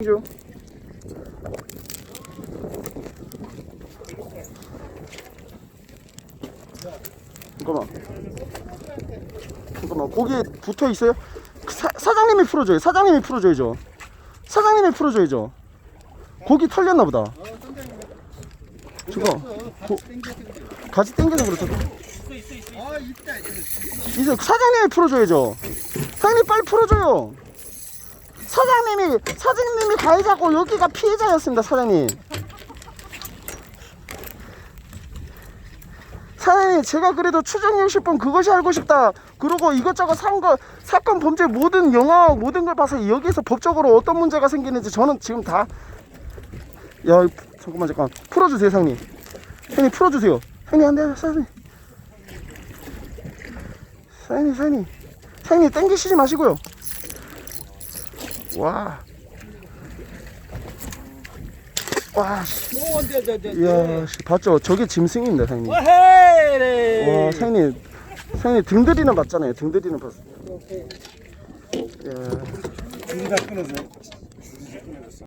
중. 잠깐만. 잠깐만. 거기에 붙어 있어요? 그 사, 사장님이 풀어줘요. 사장님이 풀어줘야죠. 사장님이 풀어줘야죠. 고기 털렸나 보다. 저거 고, 같이. 아 있다 이제 사장님이 풀어줘야죠. 사장님 빨리 풀어줘요. 사장님이 사장님이 가해자고 여기가 피해자였습니다. 사장님. 사장님 제가 그래도 추정 60분 그것이 알고 싶다. 그리고 이것저것 산거 사건 범죄 모든 영화 모든 걸 봐서 여기서 법적으로 어떤 문제가 생기는지 저는 지금 다. 야 잠깐만 잠깐 풀어주세요 사장님. 사장님 풀어주세요. 사장님 안돼 사장님. 사장님 사장님 사장님 땡기시지 마시고요 와 와, 씨. 뭐 언제 저저 이야, 씨, 봤죠? 저게 짐승입니다, 사장님. 와, 사장님, 사장님 등들이는 봤잖아요. 등들이는 봤어. 야, 둘다 끊어서